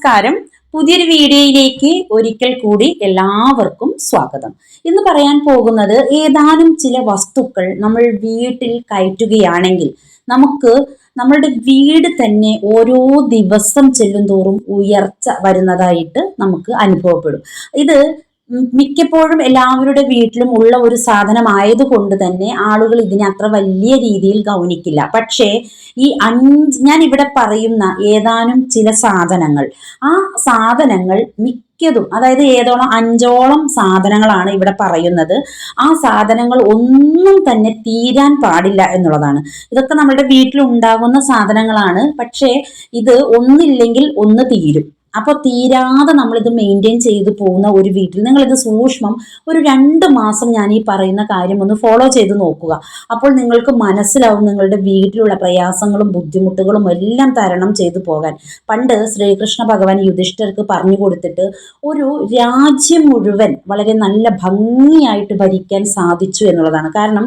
നമസ്കാരം. പുതിയൊരു വീഡിയോയിലേക്ക് ഒരിക്കൽ കൂടി എല്ലാവർക്കും സ്വാഗതം. ഇന്ന് പറയാൻ പോകുന്നത് ഏതാനും ചില വസ്തുക്കൾ നമ്മൾ വീട്ടിൽ കയറ്റുകയാണെങ്കിൽ നമുക്ക് നമ്മളുടെ വീട് തന്നെ ഓരോ ദിവസം ചെല്ലുന്തോറും ഉയർച്ച വരുന്നതായിട്ട് നമുക്ക് അനുഭവപ്പെടും. ഇത് മിക്കപ്പോഴും എല്ലാവരുടെ വീട്ടിലും ഉള്ള ഒരു സാധനമായത് കൊണ്ട് തന്നെ ആളുകൾ ഇതിനെ അത്ര വലിയ രീതിയിൽ ഗൗനിക്കില്ല. പക്ഷേ ഈ അഞ്ച് ഞാൻ ഇവിടെ പറയുന്ന ഏതാനും ചില സാധനങ്ങൾ. ആ സാധനങ്ങൾ മിക്കതും അതായത് ഏതോളം അഞ്ചോളം സാധനങ്ങളാണ് ഇവിടെ പറയുന്നത്. ആ സാധനങ്ങൾ ഒന്നും തന്നെ തീരാൻ പാടില്ല എന്നുള്ളതാണ്. ഇതൊക്കെ നമ്മുടെ വീട്ടിൽ ഉണ്ടാകുന്ന സാധനങ്ങളാണ്. പക്ഷേ ഇത് ഒന്നില്ലെങ്കിൽ ഒന്ന് തീരും. അപ്പോൾ തീരാതെ നമ്മളിത് മെയിന്റെയിൻ ചെയ്ത് പോകുന്ന ഒരു വീട്ടിൽ. നിങ്ങളിത് സൂക്ഷ്മം ഒരു രണ്ട് മാസം ഞാൻ ഈ പറയുന്ന കാര്യം ഒന്ന് ഫോളോ ചെയ്ത് നോക്കുക. അപ്പോൾ നിങ്ങൾക്ക് മനസ്സിലാവും നിങ്ങളുടെ വീട്ടിലുള്ള പ്രയാസങ്ങളും ബുദ്ധിമുട്ടുകളും എല്ലാം തരണം ചെയ്തു പോകാൻ. പണ്ട് ശ്രീകൃഷ്ണ ഭഗവാൻ യുധിഷ്ഠർക്ക് പറഞ്ഞു കൊടുത്തിട്ട് ഒരു രാജ്യം മുഴുവൻ വളരെ നല്ല ഭംഗിയായിട്ട് ഭരിക്കാൻ സാധിച്ചു എന്നുള്ളതാണ്. കാരണം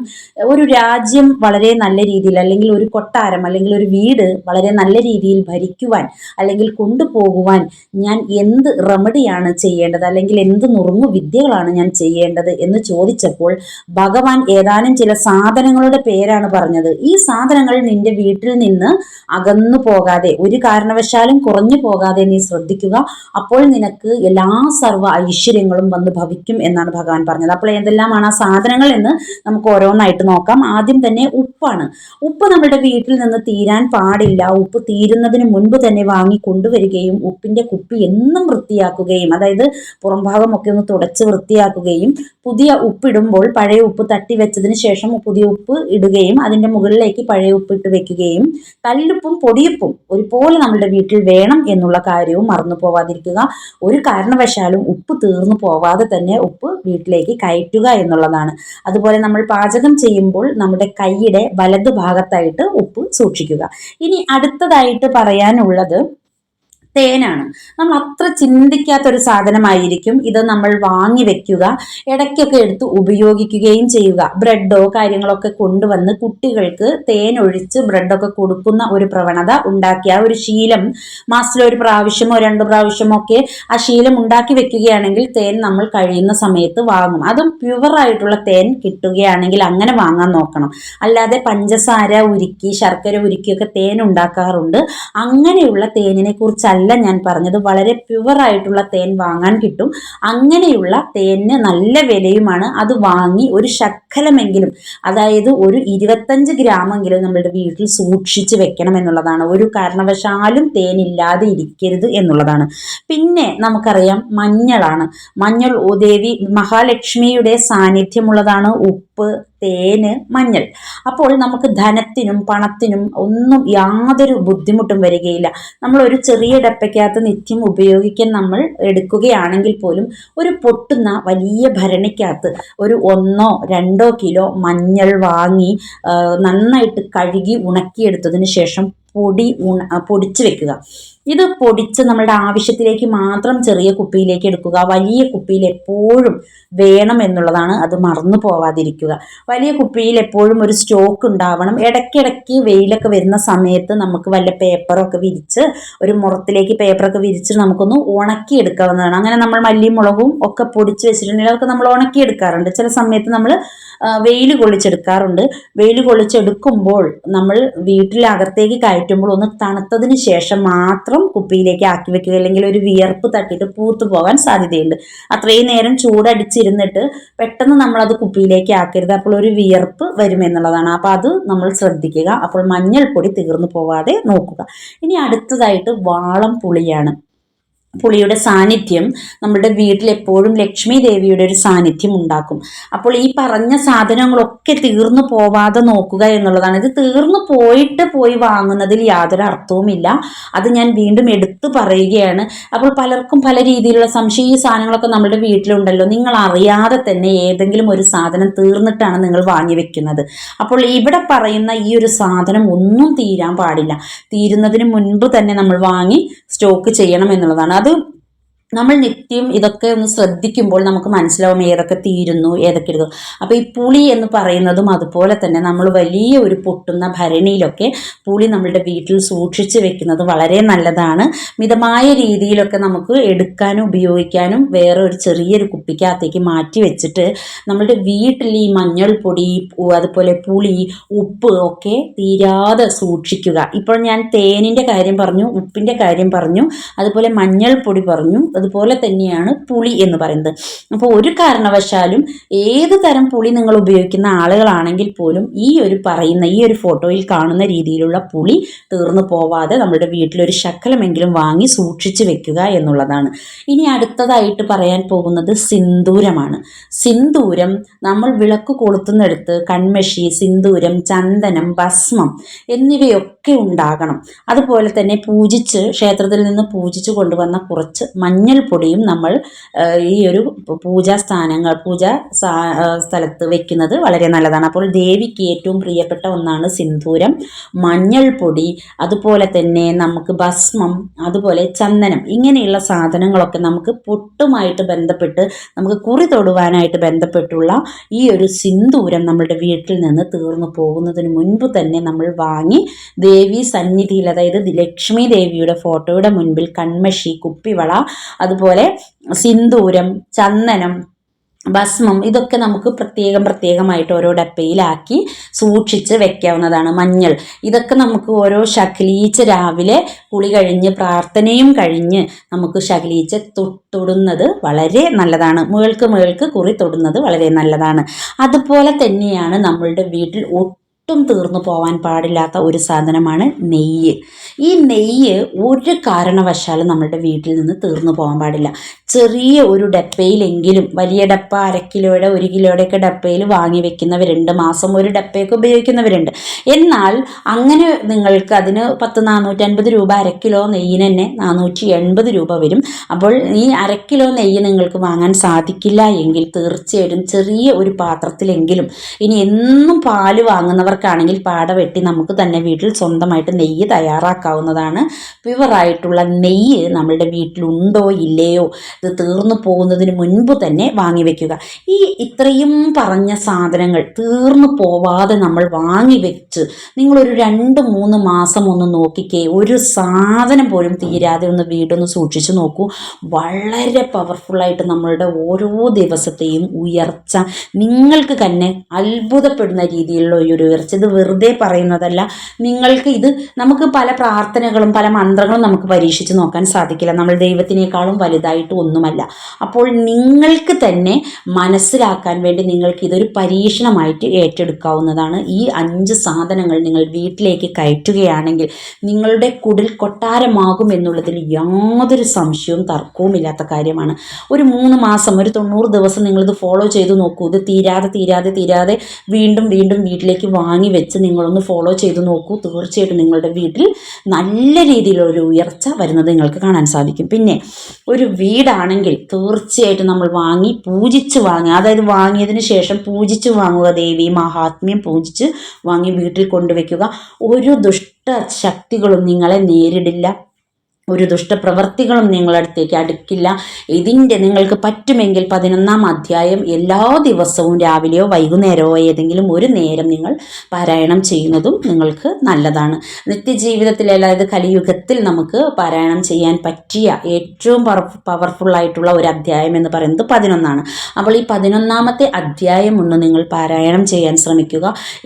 ഒരു രാജ്യം വളരെ നല്ല രീതിയിൽ അല്ലെങ്കിൽ ഒരു കൊട്ടാരം അല്ലെങ്കിൽ ഒരു വീട് വളരെ നല്ല രീതിയിൽ ഭരിക്കുവാൻ അല്ലെങ്കിൽ കൊണ്ടുപോകുവാൻ ഞാൻ എന്ത് റെമഡിയാണ് ചെയ്യേണ്ടത്? അല്ലെങ്കിൽ എന്ത് നുറുങ്ങു വിദ്യകളാണ് ഞാൻ ചെയ്യേണ്ടത്? എന്ന് ചോദിച്ചപ്പോൾ ഭഗവാൻ ഏതാനും ചില സാധനങ്ങളുടെ പേരാണ് പറഞ്ഞത്. ഈ സാധനങ്ങൾ നിന്റെ വീട്ടിൽ നിന്ന് അകന്നു പോകാതെ ഒരു കാരണവശാലും കുറഞ്ഞു പോകാതെ നീ ശ്രദ്ധിക്കുക. അപ്പോൾ നിനക്ക് എല്ലാ സർവ ഐശ്വര്യങ്ങളും വന്ന് ഭവിക്കും എന്നാണ് ഭഗവാൻ പറഞ്ഞത്. അപ്പോൾ എന്തെല്ലാമാണ് ആ സാധനങ്ങൾ എന്ന് നമുക്ക് ഓരോന്നായിട്ട് നോക്കാം. ആദ്യം തന്നെ ഉപ്പാണ്. ഉപ്പ് നമ്മുടെ വീട്ടിൽ നിന്ന് തീരാൻ പാടില്ല. ഉപ്പ് തീരുന്നതിന് മുൻപ് തന്നെ വാങ്ങി കൊണ്ടുവരികയും ഉപ്പിന്റെ കുപ്പി എന്നും വൃത്തിയാക്കുകയും അതായത് പുറം ഭാഗമൊക്കെ ഒന്ന് തുടച്ച് വൃത്തിയാക്കുകയും പുതിയ ഉപ്പിടുമ്പോൾ പഴയ ഉപ്പ് തട്ടി വെച്ചതിന് ശേഷം പുതിയ ഉപ്പ് ഇടുകയും അതിന്റെ മുകളിലേക്ക് പഴയ ഉപ്പ് ഇട്ട് വെക്കുകയും കല്ലുപ്പും പൊടിയുപ്പും ഒരുപോലെ നമ്മുടെ വീട്ടിൽ വേണം എന്നുള്ള കാര്യവും മറന്നു പോവാതിരിക്കുക. ഒരു കാരണവശാലും ഉപ്പ് തീർന്നു പോവാതെ തന്നെ ഉപ്പ് വീട്ടിലേക്ക് കയറ്റുക എന്നുള്ളതാണ്. അതുപോലെ നമ്മൾ പാചകം ചെയ്യുമ്പോൾ നമ്മുടെ കൈയുടെ വലതു ഭാഗത്തായിട്ട് ഉപ്പ് സൂക്ഷിക്കുക. ഇനി അടുത്തതായിട്ട് പറയാനുള്ളത് തേനാണ്. നമ്മൾ അത്ര ചിന്തിക്കാത്തൊരു സാധനമായിരിക്കും ഇത് നമ്മൾ വാങ്ങി വെക്കുക ഇടയ്ക്കൊക്കെ എടുത്ത് ഉപയോഗിക്കുകയും ചെയ്യുക. ബ്രെഡോ കാര്യങ്ങളൊക്കെ കൊണ്ടുവന്ന് കുട്ടികൾക്ക് തേൻ ഒഴിച്ച് ബ്രെഡൊക്കെ കൊടുക്കുന്ന ഒരു പ്രവണത ഉണ്ടാക്കിയ ഒരു ശീലം മാസത്തിൽ ഒരു പ്രാവശ്യമോ രണ്ട് പ്രാവശ്യമോ ഒക്കെ ആ ശീലം ഉണ്ടാക്കി വെക്കുകയാണെങ്കിൽ തേൻ നമ്മൾ കഴിയുന്ന സമയത്ത് വാങ്ങും. അതും പ്യുവറായിട്ടുള്ള തേൻ കിട്ടുകയാണെങ്കിൽ അങ്ങനെ വാങ്ങാൻ നോക്കണം. അല്ലാതെ പഞ്ചസാര ഉരുക്കി ശർക്കര ഉരുക്കിയൊക്കെ തേൻ ഉണ്ടാക്കാറുണ്ട്. അങ്ങനെയുള്ള തേനിനെ കുറിച്ചല്ല അല്ല ഞാൻ പറഞ്ഞത് വളരെ പ്യുവറായിട്ടുള്ള തേൻ വാങ്ങാൻ കിട്ടും. അങ്ങനെയുള്ള തേനിന് നല്ല വിലയുമാണ്. അത് വാങ്ങി ഒരു ശക്കലമെങ്കിലും അതായത് ഒരു ഇരുപത്തഞ്ച് ഗ്രാമെങ്കിലും നമ്മളുടെ വീട്ടിൽ സൂക്ഷിച്ച് വെക്കണം എന്നുള്ളതാണ്. ഒരു കാരണവശാലും തേനില്ലാതെ ഇരിക്കരുത് എന്നുള്ളതാണ്. പിന്നെ നമുക്കറിയാം മഞ്ഞളാണ്. മഞ്ഞൾ ദേവി മഹാലക്ഷ്മിയുടെ സാന്നിധ്യമുള്ളതാണ് ഉപ്പ്. തേന് മഞ്ഞൾ. അപ്പോൾ നമുക്ക് ധനത്തിനും പണത്തിനും ഒന്നും യാതൊരു ബുദ്ധിമുട്ടും വരികയില്ല. നമ്മൾ ഒരു ചെറിയ ഡപ്പയ്ക്കകത്ത് നിത്യം ഉപയോഗിക്കാൻ നമ്മൾ എടുക്കുകയാണെങ്കിൽ പോലും ഒരു പൊട്ടുന്ന വലിയ ഭരണിക്കകത്ത് ഒരു ഒന്നോ രണ്ടോ കിലോ മഞ്ഞൾ വാങ്ങി നന്നായിട്ട് കഴുകി ഉണക്കിയെടുത്തതിന് ശേഷം പൊടി ഉണ പൊടിച്ച് വെക്കുക. ഇത് പൊടിച്ച് നമ്മളുടെ ആവശ്യത്തിലേക്ക് മാത്രം ചെറിയ കുപ്പിയിലേക്ക് എടുക്കുക. വലിയ കുപ്പിയിൽ എപ്പോഴും വേണം എന്നുള്ളതാണ് അത് മറന്നു പോവാതിരിക്കുക. വലിയ കുപ്പിയിൽ എപ്പോഴും ഒരു സ്റ്റോക്ക് ഉണ്ടാവണം. ഇടയ്ക്കിടയ്ക്ക് വെയിലൊക്കെ വരുന്ന സമയത്ത് നമുക്ക് വല്ല പേപ്പറൊക്കെ വിരിച്ച് ഒരു മുറത്തിലേക്ക് പേപ്പറൊക്കെ വിരിച്ച് നമുക്കൊന്ന് ഉണക്കി എടുക്കാവുന്നതാണ്. അങ്ങനെ നമ്മൾ മല്ലിയും മുളകും ഒക്കെ പൊടിച്ച് വെച്ചിട്ടുണ്ടെങ്കിൽ അതൊക്കെ നമ്മൾ ഉണക്കി എടുക്കാറുണ്ട്. ചില സമയത്ത് നമ്മൾ വെയിൽ കൊള്ളിച്ചെടുക്കാറുണ്ട്. വെയിൽ കൊള്ളിച്ചെടുക്കുമ്പോൾ നമ്മൾ വീട്ടിലകത്തേക്ക് കയറ്റുമ്പോൾ ഒന്ന് തണുത്തതിന് ശേഷം മാത്രം കുപ്പിയിലേക്ക് ആക്കി വെക്കുക അല്ലെങ്കിൽ ഒരു വിയർപ്പ് തട്ടിയിട്ട് പൂത്തു പോകാൻ സാധ്യതയുണ്ട്. അത്രയും നേരം ചൂടടിച്ചിരുന്നിട്ട് പെട്ടെന്ന് നമ്മൾ അത് കുപ്പിയിലേക്ക് ആക്കരുത്. അപ്പോൾ ഒരു വിയർപ്പ് വരുമെന്നുള്ളതാണ് അപ്പോൾ അത് നമ്മൾ ശ്രദ്ധിക്കുക. അപ്പോൾ മഞ്ഞൾപ്പൊടി തീർന്നു പോവാതെ നോക്കുക. ഇനി അടുത്തതായിട്ട് വാളം പുളിയാണ്. പുളിയുടെ സാന്നിധ്യം നമ്മുടെ വീട്ടിൽ എപ്പോഴും ലക്ഷ്മി ദേവിയുടെ ഒരു സാന്നിധ്യം ഉണ്ടാക്കും. അപ്പോൾ ഈ പറഞ്ഞ സാധനങ്ങളൊക്കെ തീർന്നു പോവാതെ നോക്കുക എന്നുള്ളതാണ്. ഇത് തീർന്നു പോയിട്ട് പോയി വാങ്ങുന്നതിൽ യാതൊരു അർത്ഥവുമില്ല. അത് ഞാൻ വീണ്ടും എടുത്തു പറയുകയാണ്. അപ്പോൾ പലർക്കും പല രീതിയിലുള്ള സംശയം സാധനങ്ങളൊക്കെ നമ്മുടെ വീട്ടിലുണ്ടല്ലോ. നിങ്ങൾ അറിയാതെ തന്നെ ഏതെങ്കിലും ഒരു സാധനം തീർന്നിട്ടാണ് നിങ്ങൾ വാങ്ങി വെക്കുന്നത്. അപ്പോൾ ഇവിടെ പറയുന്ന ഈ ഒരു സാധനം ഒന്നും തീരാൻ പാടില്ല. തീരുന്നതിന് മുൻപ് തന്നെ നമ്മൾ വാങ്ങി സ്റ്റോക്ക് ചെയ്യണം എന്നുള്ളതാണ്. അത് നമ്മൾ നിത്യം ഇതൊക്കെ ഒന്ന് ശ്രദ്ധിക്കുമ്പോൾ നമുക്ക് മനസ്സിലാവും ഏതൊക്കെ തീരുന്നു ഏതൊക്കെ എടുക്കും അപ്പോൾ ഈ പുളി എന്ന് പറയുന്നതും അതുപോലെ തന്നെ നമ്മൾ വലിയ ഒരു പൊട്ടുന്ന ഭരണിയിലൊക്കെ പുളി നമ്മളുടെ വീട്ടിൽ സൂക്ഷിച്ച് വെക്കുന്നത് വളരെ നല്ലതാണ്. മിതമായ രീതിയിലൊക്കെ നമുക്ക് എടുക്കാനും ഉപയോഗിക്കാനും വേറെ ഒരു ചെറിയൊരു കുപ്പിക്കകത്തേക്ക് മാറ്റി വെച്ചിട്ട് നമ്മളുടെ വീട്ടിൽ ഈ മഞ്ഞൾപ്പൊടി അതുപോലെ പുളി ഉപ്പ് ഒക്കെ തീരാതെ സൂക്ഷിക്കുക. ഇപ്പോൾ ഞാൻ തേനിന്റെ കാര്യം പറഞ്ഞു ഉപ്പിന്റെ കാര്യം പറഞ്ഞു അതുപോലെ മഞ്ഞൾപ്പൊടി പറഞ്ഞു അതുപോലെ തന്നെയാണ് പുളി എന്ന് പറയുന്നത്. അപ്പോൾ ഒരു കാരണവശാലും ഏത് തരം പുളി നിങ്ങൾ ഉപയോഗിക്കുന്ന ആളുകളാണെങ്കിൽ പോലും ഈ ഒരു പറയുന്ന ഈ ഒരു ഫോട്ടോയിൽ കാണുന്ന രീതിയിലുള്ള പുളി തീർന്നു പോവാതെ നമ്മുടെ വീട്ടിലൊരു ശക്കലമെങ്കിലും വാങ്ങി സൂക്ഷിച്ചു വെക്കുക എന്നുള്ളതാണ്. ഇനി അടുത്തതായിട്ട് പറയാൻ പോകുന്നത് സിന്ദൂരമാണ്. സിന്ദൂരം നമ്മൾ വിളക്ക് കൊളുത്തുന്നിടത്ത് കൺമഷി സിന്ദൂരം ചന്ദനം ഭസ്മം എന്നിവയൊക്കെ ഉണ്ടാകണം. അതുപോലെ തന്നെ പൂജിച്ച് ക്ഷേത്രത്തിൽ നിന്ന് പൂജിച്ച് കൊണ്ടുവന്ന കുറച്ച് മഞ്ഞൾപ്പൊടിയും നമ്മൾ ഈ ഒരു പൂജാ സ്ഥാനങ്ങൾ പൂജാ സ്ഥലത്ത് വെക്കുന്നത് വളരെ നല്ലതാണ്. അപ്പോൾ ദേവിക്ക് ഏറ്റവും പ്രിയപ്പെട്ട ഒന്നാണ് സിന്ദൂരം. മഞ്ഞൾപ്പൊടി അതുപോലെ തന്നെ നമുക്ക് ഭസ്മം അതുപോലെ ചന്ദനം ഇങ്ങനെയുള്ള സാധനങ്ങളൊക്കെ നമുക്ക് പൊട്ടുമായിട്ട് ബന്ധപ്പെട്ട് നമുക്ക് കുറി തൊടുവാനായിട്ട് ബന്ധപ്പെട്ടുള്ള ഈ ഒരു സിന്ദൂരം നമ്മുടെ വീട്ടിൽ നിന്ന് തീർന്നു പോകുന്നതിന് മുൻപ് തന്നെ നമ്മൾ വാങ്ങി ദേവി സന്നിധിയിൽ അതായത് ലക്ഷ്മി ദേവിയുടെ ഫോട്ടോയുടെ മുൻപിൽ കൺമഷി കുപ്പിവള അതുപോലെ സിന്ദൂരം ചന്ദനം ഭസ്മം ഇതൊക്കെ നമുക്ക് പ്രത്യേകം പ്രത്യേകമായിട്ട് ഓരോ ഡപ്പയിലാക്കി സൂക്ഷിച്ച് വെക്കാവുന്നതാണ് മഞ്ഞൾ. ഇതൊക്കെ നമുക്ക് ഓരോ ശകലീച്ച് രാവിലെ കുളി കഴിഞ്ഞ് പ്രാർത്ഥനയും കഴിഞ്ഞ് നമുക്ക് ശകലീച്ച് തൊടുന്നത് വളരെ നല്ലതാണ്. മുകൾക്ക് മുകൾക്ക് കുറി തൊടുന്നത് വളരെ നല്ലതാണ്. അതുപോലെ തന്നെയാണ് നമ്മളുടെ വീട്ടിൽ ഒട്ടും തീർന്നു പോവാൻ പാടില്ലാത്ത ഒരു സാധനമാണ് നെയ്യ്. ഈ നെയ്യ് ഒരു കാരണവശാലും നമ്മളുടെ വീട്ടിൽ നിന്ന് തീർന്നു പോകാൻ പാടില്ല. ചെറിയ ഒരു ഡപ്പയിലെങ്കിലും വലിയ ഡപ്പ അര കിലോയുടെ ഒരു കിലോയുടെയൊക്കെ ഡപ്പയിൽ വാങ്ങി വെക്കുന്നവരുണ്ട്. മാസം ഒരു ഡപ്പയൊക്കെ ഉപയോഗിക്കുന്നവരുണ്ട്. എന്നാൽ അങ്ങനെ നിങ്ങൾക്ക് അതിന് പത്ത് നാനൂറ്റൻപത് രൂപ അര കിലോ നെയ്യിന് തന്നെ നാനൂറ്റി എൺപത് രൂപ വരും. അപ്പോൾ ഈ അര കിലോ നെയ്യ് നിങ്ങൾക്ക് വാങ്ങാൻ സാധിക്കില്ല എങ്കിൽ തീർച്ചയായിട്ടും ചെറിയ ഒരു പാത്രത്തിലെങ്കിലും ഇനി എന്നും പാൽ വാങ്ങുന്നവർക്കാണെങ്കിൽ പാട വെട്ടി നമുക്ക് തന്നെ വീട്ടിൽ സ്വന്തമായിട്ട് നെയ്യ് തയ്യാറാക്കാവുന്നതാണ്. പ്യുവറായിട്ടുള്ള നെയ്യ് നമ്മളുടെ വീട്ടിലുണ്ടോ ഇല്ലയോ ഇത് തീർന്നു പോകുന്നതിന് മുൻപ് തന്നെ വാങ്ങി വെക്കുക. ഈ ഇത്രയും പറഞ്ഞ സാധനങ്ങൾ തീർന്നു പോവാതെ നമ്മൾ വാങ്ങി വെച്ച് നിങ്ങളൊരു രണ്ട് മൂന്ന് മാസം ഒന്ന് നോക്കിക്കേ ഒരു സാധനം പോലും തീരാതെ ഒന്ന് വീടൊന്ന് സൂക്ഷിച്ച് നോക്കൂ. വളരെ പവർഫുള്ളായിട്ട് നമ്മളുടെ ഓരോ ദിവസത്തെയും ഉയർച്ച നിങ്ങൾക്ക് തന്നെ അത്ഭുതപ്പെടുന്ന രീതിയിലുള്ള ഒരു ഉയർച്ച. ഇത് വെറുതെ പറയുന്നതല്ല. നിങ്ങൾക്ക് ഇത് നമുക്ക് പല പ്രാർത്ഥനകളും പല മന്ത്രങ്ങളും നമുക്ക് പരീക്ഷിച്ച് നോക്കാൻ സാധിക്കില്ല. നമ്മൾ ദൈവത്തിനേക്കാളും വലുതായിട്ട് ഒന്നുമല്ല. അപ്പോൾ നിങ്ങൾക്ക് തന്നെ മനസ്സിലാക്കാൻ വേണ്ടി നിങ്ങൾക്ക് ഇതൊരു പരീക്ഷണമായിട്ട് ഏറ്റെടുക്കാവുന്നതാണ്. ഈ അഞ്ച് സാധനങ്ങൾ നിങ്ങൾ വീട്ടിലേക്ക് കയറ്റുകയാണെങ്കിൽ നിങ്ങളുടെ കുടിൽ കൊട്ടാരമാകും എന്നുള്ളതിൽ യാതൊരു സംശയവും തർക്കവും ഇല്ലാത്ത കാര്യമാണ്. ഒരു മൂന്ന് മാസം ഒരു തൊണ്ണൂറ് ദിവസം നിങ്ങളിത് ഫോളോ ചെയ്ത് നോക്കൂ. ഇത് തീരാതെ തീരാതെ തീരാതെ വീണ്ടും വീണ്ടും വീട്ടിലേക്ക് വാങ്ങി വെച്ച് നിങ്ങളൊന്ന് ഫോളോ ചെയ്ത് നോക്കൂ. തീർച്ചയായിട്ടും നിങ്ങളുടെ വീട്ടിൽ നല്ല രീതിയിലൊരു ഉയർച്ച വരുന്നത് നിങ്ങൾക്ക് കാണാൻ സാധിക്കും. പിന്നെ ഒരു വീടാണെങ്കിൽ തീർച്ചയായിട്ടും നമ്മൾ വാങ്ങി പൂജിച്ച് വാങ്ങി അതായത് വാങ്ങിയതിന് ശേഷം പൂജിച്ച് വാങ്ങുക ദേവി മഹാത്മ്യം പൂജിച്ച് വാങ്ങി വീട്ടിൽ കൊണ്ടുവയ്ക്കുക. ഒരു ദുഷ്ട ശക്തികളും നിങ്ങളെ നേരിടില്ല. ഒരു ദുഷ്ടപ്രവർത്തികളും നിങ്ങളടുത്തേക്ക് അടുക്കില്ല. ഇതിന്റെ നിങ്ങൾക്ക് പറ്റുമെങ്കിൽ പതിനൊന്നാം അധ്യായം എല്ലാ ദിവസവും രാവിലെയോ വൈകുന്നേരമോ ഏതെങ്കിലും ഒരു നേരം നിങ്ങൾ പാരായണം ചെയ്യുന്നതും നിങ്ങൾക്ക് നല്ലതാണ്. നിത്യജീവിതത്തിൽ അതായത് കലിയുഗത്തിൽ നമുക്ക് പാരായണം ചെയ്യാൻ പറ്റിയ ഏറ്റവും പവർഫുള്ളായിട്ടുള്ള ഒരു അധ്യായം എന്ന് പറയുന്നത് പതിനൊന്നാണ്. അപ്പോൾ ഈ പതിനൊന്നാമത്തെ അധ്യായം ഒന്ന് നിങ്ങൾ പാരായണം ചെയ്യാൻ ശ്രമിക്കുക.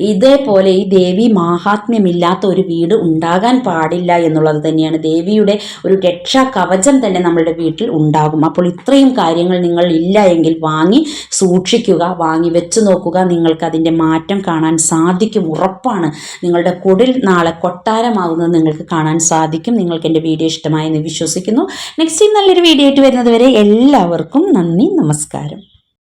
ഇതേപോലെ ഈ ദേവി മാഹാത്മ്യമില്ലാത്ത ഒരു വീട് ഉണ്ടാകാൻ പാടില്ല എന്നുള്ളത് തന്നെയാണ്. ദേവിയുടെ ഒരു രക്ഷാ കവചം തന്നെ നമ്മളുടെ വീട്ടിൽ ഉണ്ടാകും. അപ്പോൾ ഇത്രയും കാര്യങ്ങൾ നിങ്ങൾ ഇല്ല എങ്കിൽ വാങ്ങി സൂക്ഷിക്കുക വാങ്ങി വെച്ച് നോക്കുക. നിങ്ങൾക്ക് അതിന്റെ മാറ്റം കാണാൻ സാധിക്കും. ഉറപ്പാണ്. നിങ്ങളുടെ കുടിൽ നാളെ കൊട്ടാരമാകുന്നത് നിങ്ങൾക്ക് കാണാൻ സാധിക്കും. നിങ്ങൾക്ക് എന്റെ വീഡിയോ ഇഷ്ടമായെന്ന് വിശ്വസിക്കുന്നു. നെക്സ്റ്റ് നല്ലൊരു വീഡിയോ ആയിട്ട് വരുന്നത് വരെ എല്ലാവർക്കും നന്ദി നമസ്കാരം.